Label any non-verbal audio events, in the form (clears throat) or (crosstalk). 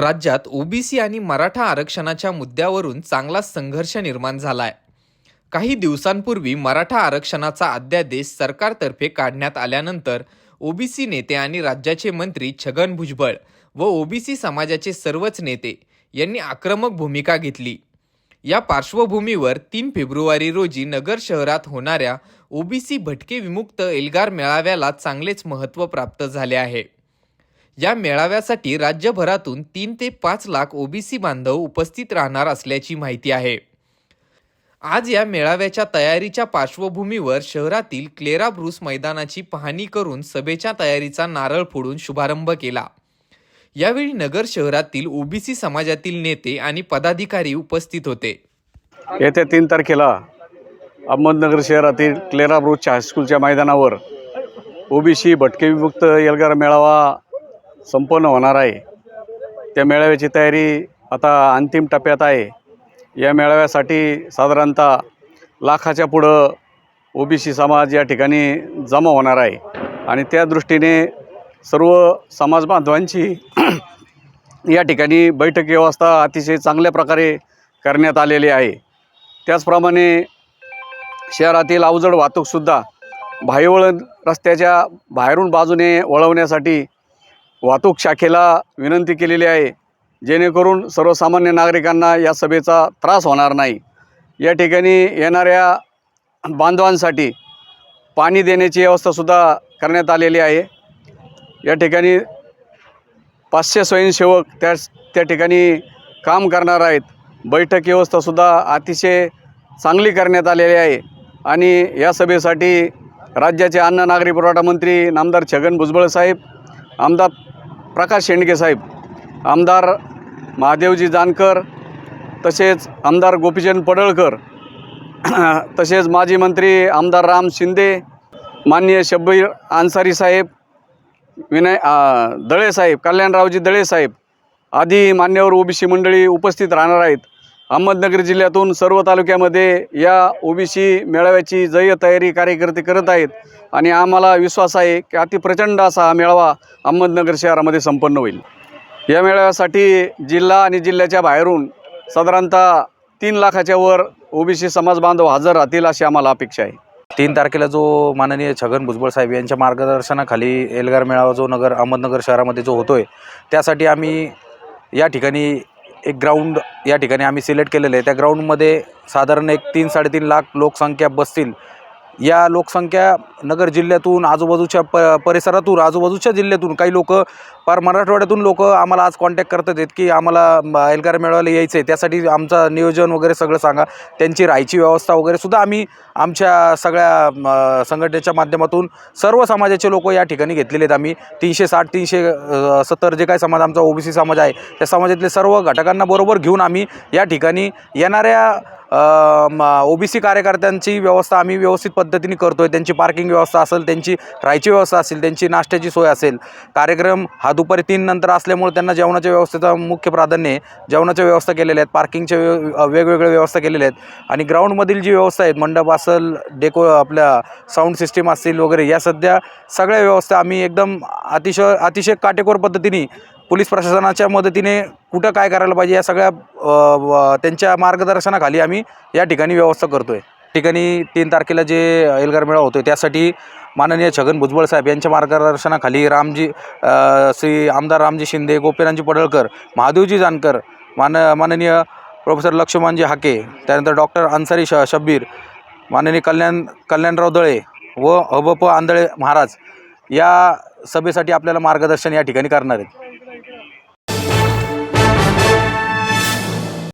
राज्यात ओबीसी आणि मराठा आरक्षणाच्या मुद्द्यावरून चांगला संघर्ष निर्माण झालाय. काही दिवसांपूर्वी मराठा आरक्षणाचा अध्यादेश सरकारतर्फे काढण्यात आल्यानंतर ओबीसी नेते आणि राज्याचे मंत्री छगन भुजबळ व ओबीसी समाजाचे सर्वच नेते यांनी आक्रमक भूमिका घेतली. या पार्श्वभूमीवर तीन फेब्रुवारी रोजी नगर शहरात होणाऱ्या ओबीसी भटके विमुक्त एल्गार मेळाव्याला चांगलेच महत्त्व प्राप्त झाले आहे. या मेळाव्यासाठी राज्यभरातून तीन ते पाच लाख ओबीसी बांधव उपस्थित राहणार असल्याची माहिती आहे. आज या मेळाव्याच्या तयारीच्या पार्श्वभूमीवर शहरातील क्लेरा ब्रुस मैदानाची पाहणी करून सभेच्या तयारीचा नारळ फोडून शुभारंभ केला. यावेळी नगर शहरातील ओबीसी समाजातील नेते आणि पदाधिकारी उपस्थित होते. येत्या तीन तारखेला अहमदनगर शहरातील क्लेरा ब्रोचच्या हायस्कूलच्या मैदानावर ओबीसी भटके विमुक्त एल्गार मेळावा संपन्न होणार आहे. त्या मेळाव्याची तयारी आता अंतिम टप्प्यात आहे. या मेळाव्यासाठी साधारणतः लाखाच्या पुढं ओ बी सी समाज या ठिकाणी जमा होणार आहे. आणि त्या दृष्टीने सर्व समाज बांधवांची (clears throat) या ठिकाणी बैठक व्यवस्था अतिशय चांगल्या प्रकारे करण्यात आलेली आहे. त्याचप्रमाणे शहरातील अवजड वाहतूकसुद्धा भाईवळण रस्त्याच्या बाहेरून बाजूने वळवण्यासाठी वाहतूक शाखेला विनंती केलेली आहे जेणेकरून सर्वसामान्य नागरिकांना या सभेचा त्रास होणार नाही. या ठिकाणी येणाऱ्या बांधवांसाठी पाणी देण्याची व्यवस्थासुद्धा करण्यात आलेली आहे. या ठिकाणी पाचशे स्वयंसेवक त्या त्या ठिकाणी काम करणार आहेत. बैठक व्यवस्थासुद्धा अतिशय चांगली करण्यात आलेली आहे. आणि या सभेसाठी राज्याचे अन्न नागरी पुरवठा मंत्री नामदार छगन भुजबळ साहेब आमदार प्रकाश शेंडगे साहेब आमदार महादेवजी जानकर तसेच आमदार गोपीचंद पडळकर (clears throat) तसेच माजी मंत्री आमदार राम शिंदे माननीय शब्बीर अन्सारी साहेब विनय दळे साहेब कल्याणरावजी दळे साहेब आदी मान्यवर ओबीसी मंडळी उपस्थित राहणार आहेत. अहमदनगर जिल्ह्यातून सर्व तालुक्यामध्ये या ओबीसी मेळाव्याची जय्य तयारी कार्यकर्ते करत आहेत. आणि आम्हाला विश्वास आहे की अतिप्रचंड असा हा मेळावा अहमदनगर शहरामध्ये संपन्न होईल. या मेळाव्यासाठी जिल्हा आणि जिल्ह्याच्या बाहेरून साधारणतः तीन लाखाच्या वर ओबीसी समाज बांधव हजर राहतील अशी आम्हाला अपेक्षा आहे. तीन तारखेला जो माननीय छगन भुजबळ साहेब यांच्या मार्गदर्शनाखाली एल्गार मेळावा जो नगर अहमदनगर शहरामध्ये जो होतो आहे त्यासाठी आम्ही या ठिकाणी एक ग्राउंड या ठिकाणी आम्ही सिलेक्ट केलेलं आहे. त्या ग्राउंडमध्ये साधारण एक तीन साडेतीन लाख लोकसंख्या बसतील. या लोकसंख्या नगर जिल्ह्यातून आजूबाजूच्या प परिसरातून आजूबाजूच्या जिल्ह्यातून काही लोक फार मराठवाड्यातून लोक आम्हाला आज कॉन्टॅक्ट करतात आहेत की आम्हाला एल्गार मेळाव्याला यायचं आहे त्यासाठी आमचं नियोजन वगैरे सगळं सांगा. त्यांची राहायची व्यवस्था वगैरे सुद्धा आम्ही आमच्या सगळ्या संघटनेच्या माध्यमातून सर्व समाजाचे लोक या ठिकाणी घेतलेले आहेत आम्ही. तीनशे साठ तीनशे सत्तर जे काही समाज आमचा ओबीसी समाज आहे त्या समाजातले सर्व घटकांना बरोबर घेऊन आम्ही या ठिकाणी येणाऱ्या ओबीसी कार्यकर्त्यांची व्यवस्था आम्ही व्यवस्थित पद्धतीने करतो आहे त्यांची पार्किंग व्यवस्था असेल त्यांची राहायची व्यवस्था असेल त्यांची नाश्त्याची सोय असेल. कार्यक्रम हा दुपारी तीन नंतर असल्यामुळे त्यांना जेवणाच्या व्यवस्थेचा मुख्य प्राधान्य आहे. जेवणाच्या व्यवस्था केलेल्या आहेत पार्किंगच्या वेगवेगळ्या व्यवस्था केलेल्या आहेत. आणि ग्राउंडमधील जी व्यवस्था आहेत मंडप असेल डेको आपल्या साऊंड सिस्टीम असतील वगैरे या सध्या सगळ्या व्यवस्था आम्ही एकदम अतिशय अतिशय काटेकोर पद्धतीने पोलीस प्रशासनाच्या मदतीने कुठं काय करायला पाहिजे या सगळ्या व- त्यांच्या मार्गदर्शनाखाली आम्ही या ठिकाणी व्यवस्था करतो आहे ठिकाणी तीन तारखेला जे एल्गार मेळा होतो त्यासाठी माननीय छगन भुजबळ साहेब यांच्या मार्गदर्शनाखाली रामजी श्री आमदार रामजी शिंदे गोपीनाथजी पडळकर महादेवजी जानकर मान माननीय प्रोफेसर लक्ष्मणजी हाके त्यानंतर डॉक्टर अन्सारी श शब्बीर माननीय कल्याण कल्याणराव दळे व अबप आंधळे महाराज या सभेसाठी आपल्याला मार्गदर्शन या ठिकाणी करणार आहेत.